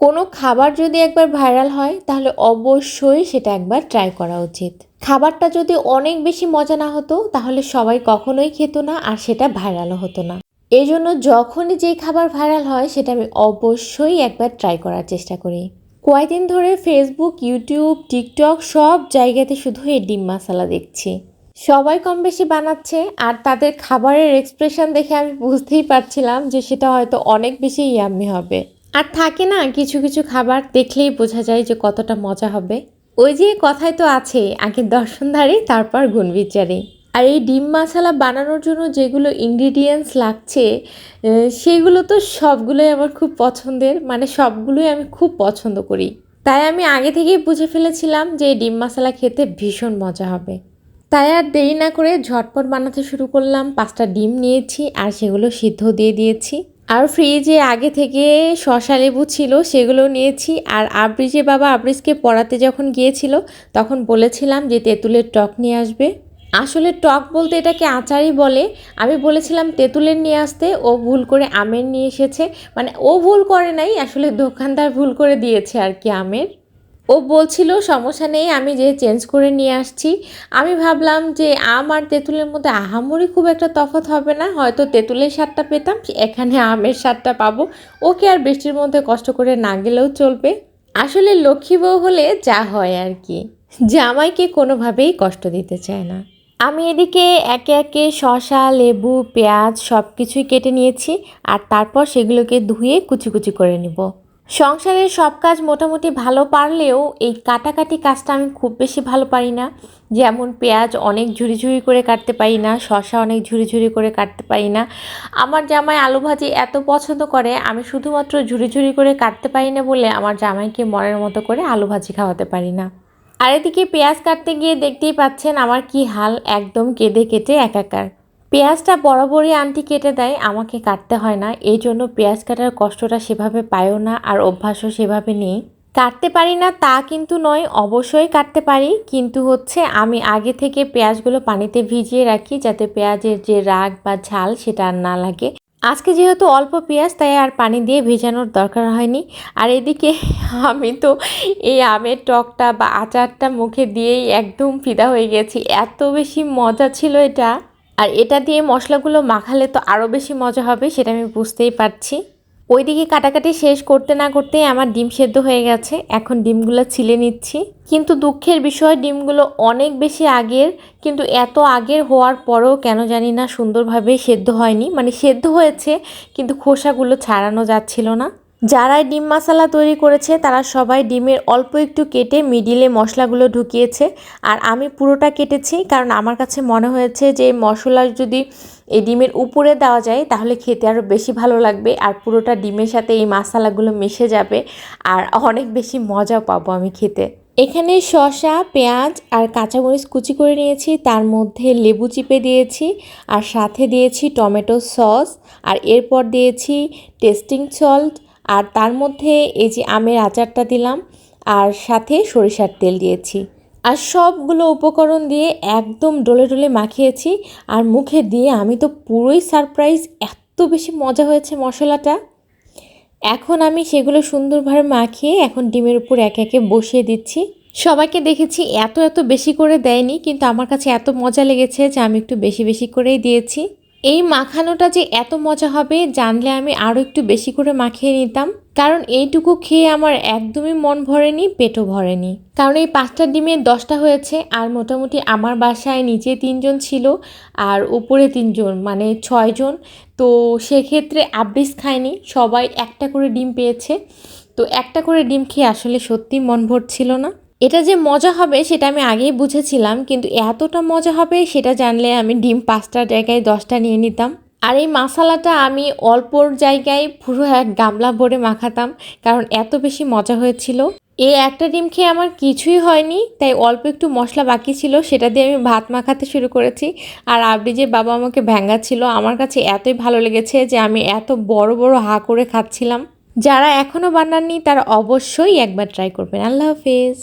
কোনো খাবার যদি একবার ভাইরাল হয়, তাহলে অবশ্যই সেটা একবার ট্রাই করা উচিত। খাবারটা যদি অনেক বেশি মজা না হতো, তাহলে সবাই কখনোই খেত না আর সেটা ভাইরালও হতো না। এই জন্য যখনই যেই খাবার ভাইরাল হয়, সেটা আমি অবশ্যই একবার ট্রাই করার চেষ্টা করি। কয়েকদিন ধরে ফেসবুক ইউটিউব টিকটক সব জায়গাতে শুধু এই ডিম মশালা দেখছি। সবাই কম বেশি বানাচ্ছে আর তাদের খাবারের এক্সপ্রেশন দেখে আমি বুঝতেই পারছিলাম যে সেটা হয়তো অনেক বেশি ইয়াম্মি হবে। আর থাকে না, কিছু কিছু খাবার দেখলেই বোঝা যায় যে কতটা মজা হবে। ওই যে কথাই তো আছে, আগে দর্শনধারী, তারপর গুণবিচারী। আর এই ডিম মশালা বানানোর জন্য যেগুলো ইনগ্রিডিয়েন্টস লাগছে সেগুলো তো সবগুলোই আমার খুব পছন্দের মানে সবগুলোই আমি খুব পছন্দ করি। তাই আমি আগে থেকেই বুঝে ফেলেছিলাম যে ডিম মশালা খেতে ভীষণ মজা হবে। তাই আর দেরি না করে ঝটপট বানাতে শুরু করলাম, পাঁচটা ডিম নিয়েছি আর সেগুলো সিদ্ধ দিয়ে দিয়েছি। আর ফ্রিজে আগে থেকে শশা লেবু ছিল, সেগুলো নিয়েছি। আর আব্রিজে বাবা আব্রিজকে পড়াতে যখন গিয়েছিল, তখন বলেছিলাম যে তেঁতুলের টক নিয়ে আসবে। আসলে টক বলতে এটাকে আচারই বলে। আমি বলেছিলাম তেঁতুলের নিয়ে আসতে, ও ভুল করে আমের নিয়ে এসেছে। মানে ও ভুল করে নাই, আসলে দোকানদার ভুল করে দিয়েছে আর কি আমের। ও বলছিল, সমস্যা নেই, আমি যে চেঞ্জ করে নিয়ে আসছি। আমি ভাবলাম যে, আম আর তেঁতুলের মধ্যে আহামরি খুব একটা তফাৎ হবে না। হয়তো তেঁতুলের স্বাদটা পেতাম, এখানে আমের স্বাদটা পাবো। ওকে আর বৃষ্টির মধ্যে কষ্ট করে না গেলেও চলবে। আসলে লক্ষ্মী বউ হলে যা হয় আর কি। জামাইকে কোনোভাবেই কষ্ট দিতে চায় না। আমি এদিকে একে একে শসা, লেবু, পেঁয়াজ সব কিছুই কেটে নিয়েছি, আর তারপর সেগুলোকে ধুয়ে কুচি কুচি করে নিব। সংসারের সব কাজ মোটামুটি ভালো পারলেও এই কাটাকাটি কাজটা আমি খুব বেশি ভালো পারি না। যেমন পেঁয়াজ অনেক ঝুরি ঝুরি করে কাটতে পারি না, শসা অনেক ঝুরি ঝুরি করে কাটতে পারি না। আমার জামাই আলু ভাজি এত পছন্দ করে, আমি শুধুমাত্র ঝুরি ঝুরি করে কাটতে পারি না বলে আমার জামাইকে মনের মতো করে আলু ভাজি খাওয়াতে পারি না। আর এদিকে পেঁয়াজ কাটতে গিয়ে দেখতেই পাচ্ছেন আমার কি হাল, একদম কেঁদে কেটে একাকার। পেঁয়াজটা বরাবরই আন্টি কেটে দেয়, আমাকে কাটতে হয় না। এই জন্য পেঁয়াজ কাটার কষ্টটা সেভাবে পায়ও না আর অভ্যাসও সেভাবে নেই। কাটতে পারি না তা কিন্তু নয়, অবশ্যই কাটতে পারি। কিন্তু হচ্ছে আমি আগে থেকে পেঁয়াজগুলো পানিতে ভিজিয়ে রাখি যাতে পেঁয়াজের যে রাগ বা ঝাল সেটা আর না লাগে। আজকে যেহেতু অল্প পেঁয়াজ, তাই আর পানি দিয়ে ভেজানোর দরকার হয়নি। আর এদিকে আমি তো এই আমের টকটা বা আচারটা মুখে দিয়েই একদম ফিদা হয়ে গেছি। এত বেশি মজা ছিল এটা। আর এটা দিয়ে মশলাগুলো মাখালে তো আরও বেশি মজা হবে, সেটা আমি বুঝতেই পারছি। ওইদিকে কাটাকাটি শেষ করতে না করতেই আমার ডিম সেদ্ধ হয়ে গেছে, এখন ডিমগুলো ছিলে নিচ্ছি। কিন্তু দুঃখের বিষয়, ডিমগুলো অনেক বেশি আগের, কিন্তু এত আগের হওয়ার পরেও কেন জানি না সুন্দরভাবে সেদ্ধ হয়নি। মানে সেদ্ধ হয়েছে, কিন্তু খোসাগুলো ছাড়ানো যাচ্ছিল না। যারাই ডিম মশলা তৈরি করেছে, তারা সবাই ডিমের অল্প একটু কেটে মিডিলে মশলাগুলো ঢুকিয়েছে। আর আমি পুরোটা কেটেছি কারণ আমার কাছে মনে হয়েছে যে, মশলা যদি এই ডিমের উপরে দেওয়া যায়, তাহলে খেতে আরও বেশি ভালো লাগবে আর পুরোটা ডিমের সাথে এই মশলাগুলো মিশে যাবে আর অনেক বেশি মজা পাবো আমি খেতে। এখানে শসা, পেঁয়াজ আর কাঁচামরিচ কুচি করে নিয়েছি, তার মধ্যে লেবু চিপে দিয়েছি আর সাথে দিয়েছি টমেটো সস আর এরপর দিয়েছি টেস্টিং সল্ট আর তার মধ্যে এই যে আমের আচারটা দিলাম আর সাথে সরিষার তেল দিয়েছি। আর সবগুলো উপকরণ দিয়ে একদম ডলে ডলে মাখিয়েছি আর মুখে দিয়ে আমি তো পুরোই সারপ্রাইজ, এত বেশি মজা হয়েছে মশলাটা। এখন আমি সেগুলো সুন্দরভাবে মাখিয়ে এখন ডিমের উপর একে একে বসিয়ে দিচ্ছি। সবাইকে দেখেছি এত এত বেশি করে দেয়নি, কিন্তু আমার কাছে এত মজা লেগেছে যে আমি একটু বেশি বেশি করেই দিয়েছি। এই মাখানোটা যে এত মজা হবে, জানলে আমি আরও একটু বেশি করে মাখিয়ে নিতাম। কারণ এইটুকু খেয়ে আমার একদমই মন ভরেনি, পেটও ভরেনি। কারণ এই পাঁচটা ডিমের দশটা হয়েছে, আর মোটামুটি আমার বাসায় নিচে তিনজন ছিল, আর উপরে তিনজন মানে ছয়জন। তো সেক্ষেত্রে আবরিস খায়নি, সবাই একটা করে ডিম পেয়েছে। তো একটা করে ডিম খেয়ে আসলে সত্যি মন ভরছিল না। এটা যে মজা হবে সেটা আমি আগেই বুঝেছিলাম, কিন্তু এতটা মজা হবে সেটা জানলে আমি ডিম পাঁচটার জায়গায় দশটা নিয়ে নিতাম। আর এই মশালাটা আমি অল্পর জায়গায় পুরো এক গামলা ভরে মাখাতাম, কারণ এত বেশি মজা হয়েছিল। এই একটা ডিম খেয়ে আমার কিছুই হয়নি, তাই অল্প একটু মশলা বাকি ছিল, সেটা দিয়ে আমি ভাত মাখাতে শুরু করেছি। আর যে বাবা আমাকে ভ্যাঙ্গা ছিল, আমার কাছে এতই ভালো লেগেছে যে আমি এত বড় বড় হা করে খাচ্ছিলাম। যারা এখনও বানাননি, তারা অবশ্যই একবার ট্রাই করবেন। আল্লাহ হাফেজ।